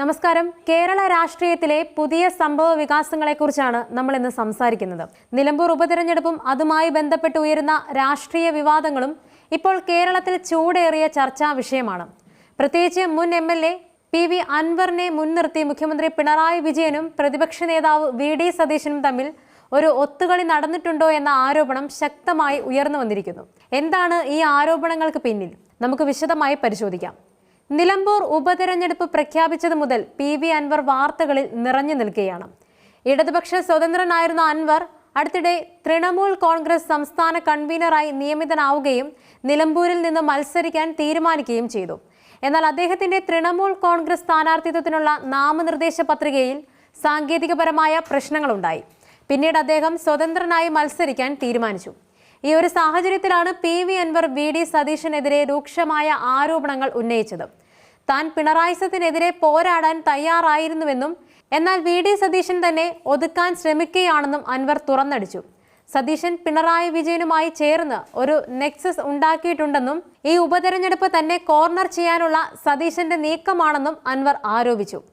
നമസ്കാരം. കേരള രാഷ്ട്രീയത്തിലെ പുതിയ സംഭവ വികാസങ്ങളെക്കുറിച്ചാണ് നമ്മൾ ഇന്ന് സംസാരിക്കുന്നത്. നിലമ്പൂർ ഉപതിരഞ്ഞെടുപ്പും അതുമായി ബന്ധപ്പെട്ട് ഉയരുന്ന രാഷ്ട്രീയ വിവാദങ്ങളും ഇപ്പോൾ കേരളത്തിൽ ചൂടേറിയ ചർച്ചാ വിഷയമാണ്. പ്രത്യേകിച്ച് മുൻ M L A P V അൻവറിനെ മുൻനിർത്തി മുഖ്യമന്ത്രി പിണറായി വിജയനും പ്രതിപക്ഷ നേതാവ് വി ഡി സതീശനും തമ്മിൽ ഒരു ഒത്തുകളി നടന്നിട്ടുണ്ടോ എന്ന ആരോപണം ശക്തമായി ഉയർന്നു വന്നിരിക്കുന്നു. എന്താണ് ഈ ആരോപണങ്ങൾക്ക് പിന്നിൽ? നമുക്ക് വിശദമായി പരിശോധിക്കാം. നിലമ്പൂർ ഉപതെരഞ്ഞെടുപ്പ് പ്രഖ്യാപിച്ചത് മുതൽ പി വി അൻവർ വാർത്തകളിൽ നിറഞ്ഞു നിൽക്കുകയാണ്. ഇടതുപക്ഷ സ്വതന്ത്രനായിരുന്ന അൻവർ അടുത്തിടെ തൃണമൂൽ കോൺഗ്രസ് സംസ്ഥാന കൺവീനറായി നിയമിതനാവുകയും നിലമ്പൂരിൽ നിന്ന് മത്സരിക്കാൻ തീരുമാനിക്കുകയും ചെയ്തു. എന്നാൽ അദ്ദേഹത്തിന്റെ തൃണമൂൽ കോൺഗ്രസ് സ്ഥാനാർത്ഥിത്വത്തിനുള്ള നാമനിർദ്ദേശ പത്രികയിൽ സാങ്കേതികപരമായ പ്രശ്നങ്ങളുണ്ടായി. പിന്നീട് അദ്ദേഹം സ്വതന്ത്രനായി മത്സരിക്കാൻ തീരുമാനിച്ചു. ഈ ഒരു സാഹചര്യത്തിലാണ് P V Anvar V D സതീശനെതിരെ രൂക്ഷമായ ആരോപണങ്ങൾ ഉന്നയിച്ചത്. താൻ പിണറായി സത്തിനെതിരെ പോരാടാൻ തയ്യാറായിരുന്നുവെന്നും എന്നാൽ വി ഡി സതീശൻ തന്നെ ഒതുക്കാൻ ശ്രമിക്കുകയാണെന്നും അൻവർ തുറന്നടിച്ചു. സതീശൻ പിണറായി വിജയനുമായി ചേർന്ന് ഒരു നെക്സസ് ഉണ്ടാക്കിയിട്ടുണ്ടെന്നും ഈ ഉപതെരഞ്ഞെടുപ്പ് തന്നെ കോർണർ ചെയ്യാനുള്ള സതീശന്റെ നീക്കമാണെന്നും അൻവർ ആരോപിച്ചു.